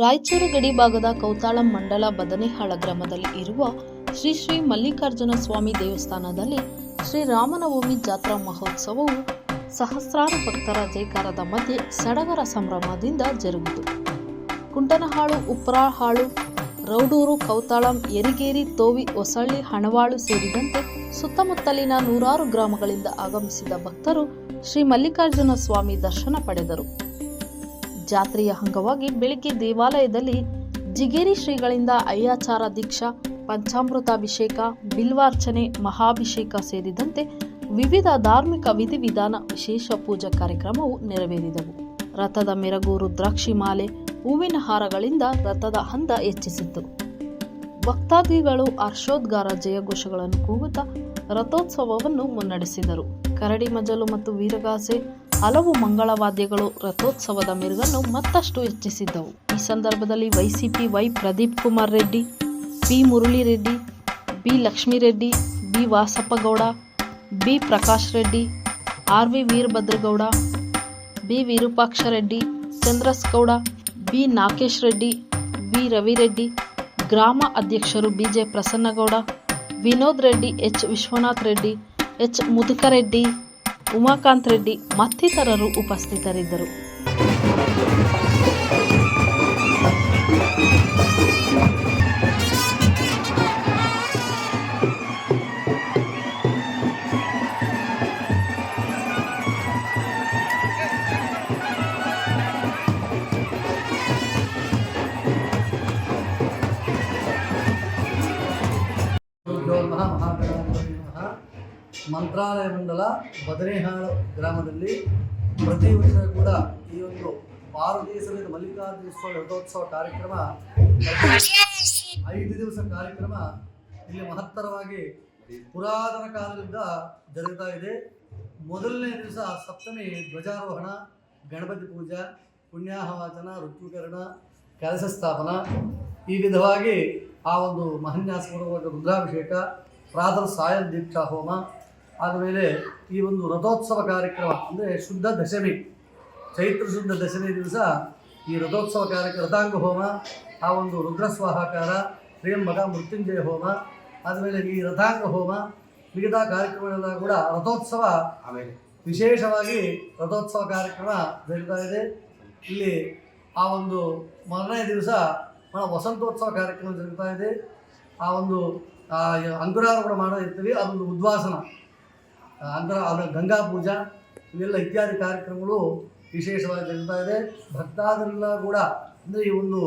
ರಾಯಚೂರು ಗಡಿ ಭಾಗದ ಕೌತಾಳಂ ಮಂಡಲ ಬದನೆಹಾಳ ಗ್ರಾಮದಲ್ಲಿ ಇರುವ ಶ್ರೀ ಶ್ರೀ ಮಲ್ಲಿಕಾರ್ಜುನ ಸ್ವಾಮಿ ದೇವಸ್ಥಾನದಲ್ಲಿ ಶ್ರೀ ರಾಮನವಮಿ ಜಾತ್ರಾ ಮಹೋತ್ಸವವು ಸಹಸ್ರಾರು ಭಕ್ತರ ಜೈಕಾರದ ಮಧ್ಯೆ ಸಡಗರ ಸಂಭ್ರಮದಿಂದ ಜರುಗಿತು. ಕುಂಟನಹಾಳು, ಉಪ್ರಾಹಾಳು, ರೌಡೂರು, ಕೌತಾಳಂ ಎರಿಗೇರಿ ತೋವಿ, ಹೊಸಳ್ಳಿ, ಹಣವಾಳು ಸೇರಿದಂತೆ ಸುತ್ತಮುತ್ತಲಿನ ನೂರಾರು ಗ್ರಾಮಗಳಿಂದ ಆಗಮಿಸಿದ ಭಕ್ತರು ಶ್ರೀ ಮಲ್ಲಿಕಾರ್ಜುನ ಸ್ವಾಮಿ ದರ್ಶನ ಪಡೆದರು. ಜಾತ್ರೆಯ ಅಂಗವಾಗಿ ಬೆಳಿಗ್ಗೆ ದೇವಾಲಯದಲ್ಲಿ ಜಿಗೇರಿ ಶ್ರೀಗಳಿಂದ ಅಯ್ಯಾಚಾರ ದೀಕ್ಷಾ, ಪಂಚಾಮೃತಾಭಿಷೇಕ, ಬಿಲ್ವಾರ್ಚನೆ, ಮಹಾಭಿಷೇಕ ಸೇರಿದಂತೆ ವಿವಿಧ ಧಾರ್ಮಿಕ ವಿಧಿವಿಧಾನ ವಿಶೇಷ ಪೂಜಾ ಕಾರ್ಯಕ್ರಮವು ನೆರವೇರಿದವು. ರಥದ ಮೆರಗು ರುದ್ರಾಕ್ಷಿ ಮಾಲೆ ಹೂವಿನ ಹಾರಗಳಿಂದ ರಥದ ಹಂದ ಹೆಚ್ಚಿಸಿತು ಭಕ್ತಾದಿಗಳು ಹರ್ಷೋದ್ಗಾರ ಜಯಘೋಷಗಳನ್ನು ಕೂಗುತ್ತಾ ರಥೋತ್ಸವವನ್ನು ಮುನ್ನಡೆಸಿದರು. ಕರಡಿ ಮಜಲು ಮತ್ತು ವೀರಗಾಸೆ ಹಲವು ಮಂಗಳವಾದ್ಯಗಳು ರಥೋತ್ಸವದ ಮೆರುಗನ್ನು ಮತ್ತಷ್ಟು ಹೆಚ್ಚಿಸಿದ್ದವು. ಈ ಸಂದರ್ಭದಲ್ಲಿ YCP Y Pradeep Kumar Reddy B Murali Reddy B Lakshmireddy B Vasappagowda B Prakash Reddy, R V Veerabhadragowda, B Virupaksha Reddy Chandrasgowda B Nagesh Reddy, B Ravireddy ಗ್ರಾಮ ಅಧ್ಯಕ್ಷರು B J Prasannagowda, Vinod Reddy, H Vishwanath Reddy, H Mudukareddy Umakant Reddy ಮತ್ತಿತರರು ಉಪಸ್ಥಿತರಿದ್ದರು. ಮಂತ್ರಾಲಯ ಮಂಡಲ ಬದನೇಹಾಳ ಗ್ರಾಮದಲ್ಲಿ ಪ್ರತಿ ವರ್ಷ ಕೂಡ ಈ ಒಂದು ಭಾರತೀಯ ಸಮೇತ ಮಲ್ಲಿಕಾರ್ಜುನ ಸ್ವಾಮಿ ರಥೋತ್ಸವ ಕಾರ್ಯಕ್ರಮ ಐದು ದಿವಸ ಕಾರ್ಯಕ್ರಮ ಇಲ್ಲಿ ಮಹತ್ತರವಾಗಿ ಪುರಾತನ ಕಾಲದಿಂದ ಜರುಗ್ತಾ ಇದೆ. ಮೊದಲನೇ ದಿವಸ ಸಪ್ತಮಿ ಧ್ವಜಾರೋಹಣ, ಗಣಪತಿ ಪೂಜಾ, ಪುಣ್ಯಾಹವಾಚನ, ಋತುಕರಣ, ಕಲಶ ಸ್ಥಾಪನ. ಈ ವಿಧವಾಗಿ ಆ ಒಂದು ಮಹನ್ಯಾಸಪೂರ್ವಕ ರುದ್ರಾಭಿಷೇಕ, ಪ್ರಾತಃ ಸಾಯಂ ದೀಕ್ಷಾ ಹೋಮ ಆದಮೇಲೆ ಈ ಒಂದು ರಥೋತ್ಸವ ಕಾರ್ಯಕ್ರಮ ಅಂದರೆ ಶುದ್ಧ ದಶಮಿ ಚೈತ್ರ ಶುದ್ಧ ದಶಮಿ ದಿವಸ ಈ ರಥೋತ್ಸವ ಕಾರ್ಯಕ್ರಮ ರಥಾಂಗ ಹೋಮ ಆ ಒಂದು ರುದ್ರಸ್ವಾಹಾಕಾರ ಪ್ರೇಮಗ ಮೃತ್ಯುಂಜಯ ಹೋಮ ಆದಮೇಲೆ ಈ ರಥಾಂಗ ಹೋಮ ವಿವಿಧ ಕಾರ್ಯಕ್ರಮಗಳೆಲ್ಲ ಕೂಡ ರಥೋತ್ಸವ ಆಮೇಲೆ ವಿಶೇಷವಾಗಿ ರಥೋತ್ಸವ ಕಾರ್ಯಕ್ರಮ ಜರುಗ್ತಾ ಇದೆ. ಇಲ್ಲಿ ಆ ಒಂದು ಮೊದಲನೇ ದಿವಸ ಬಹಳ ವಸಂತೋತ್ಸವ ಕಾರ್ಯಕ್ರಮ ಜರುಗ್ತಾ ಇದೆ. ಆ ಒಂದು ಅಂಕುರಾರೋಪಣ ಮಾಡೋ ಇರ್ತೀವಿ. ಅದೊಂದು ಉದ್ವಾಸನ. ಆ, ಅಂಕುರ ಅದು ಗಂಗಾ ಪೂಜಾ ಇವೆಲ್ಲ ಇತ್ಯಾದಿ ಕಾರ್ಯಕ್ರಮಗಳು ವಿಶೇಷವಾಗಿ ನಡೀತಾ ಇದೆ. ಭಕ್ತಾದರೆಲ್ಲ ಕೂಡ ಅಂದರೆ ಈ ಒಂದು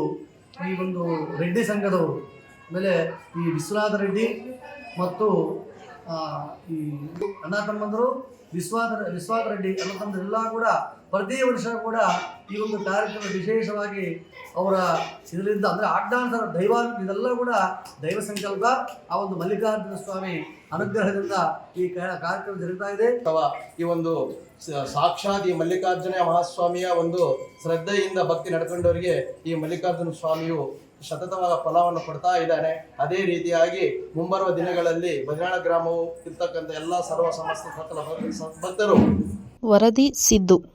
ಈ ಒಂದು ರೆಡ್ಡಿ ಸಂಘದವರು ಆಮೇಲೆ ಈ ವಿಶ್ವನಾಥ ರೆಡ್ಡಿ ಮತ್ತು ಈ ಅಣ್ಣ ತಮ್ಮಂದರು ವಿಶ್ವಾದ ವಿಶ್ವನಾಥ ರೆಡ್ಡಿ ಅಣ್ಣ ತಮ್ಮಂದರೆಲ್ಲ ಕೂಡ ಪ್ರತಿ ವರ್ಷ ಕೂಡ ಈ ಒಂದು ಕಾರ್ಯಕ್ರಮ ವಿಶೇಷವಾಗಿ ಅವರ ಇದರಿಂದ ಅಂದರೆ ಆಜ್ಞಾನುಸಾರ ದೈವ ಇದೆಲ್ಲ ಕೂಡ ದೈವ ಸಂಕಲ್ಪ, ಆ ಒಂದು ಮಲ್ಲಿಕಾರ್ಜುನ ಸ್ವಾಮಿ ಅನುಗ್ರಹದಿಂದ ಈ ಕಾರ್ಯಕ್ರಮ ಜರುಗ್ತಾ ಇದೆ. ಅಥವಾ ಈ ಒಂದು ಸಾಕ್ಷಾತ್ ಈ ಮಲ್ಲಿಕಾರ್ಜುನ ಮಹಾಸ್ವಾಮಿಯ ಒಂದು ಶ್ರದ್ಧೆಯಿಂದ ಭಕ್ತಿ ನಡ್ಕೊಂಡವರಿಗೆ ಈ ಮಲ್ಲಿಕಾರ್ಜುನ ಸ್ವಾಮಿಯು ಸತತವಾದ ಫಲವನ್ನು ಕೊಡ್ತಾ ಇದ್ದಾನೆ. ಅದೇ ರೀತಿಯಾಗಿ ಮುಂಬರುವ ದಿನಗಳಲ್ಲಿ ಬಜಾಣ ಗ್ರಾಮವು ಇರ್ತಕ್ಕಂಥ ಎಲ್ಲ ಸರ್ವ ಸಮಸ್ತ ಸಕಲ ಭಕ್- ಭಕ್ತರು ವರದಿ ಸಿದ್ದು.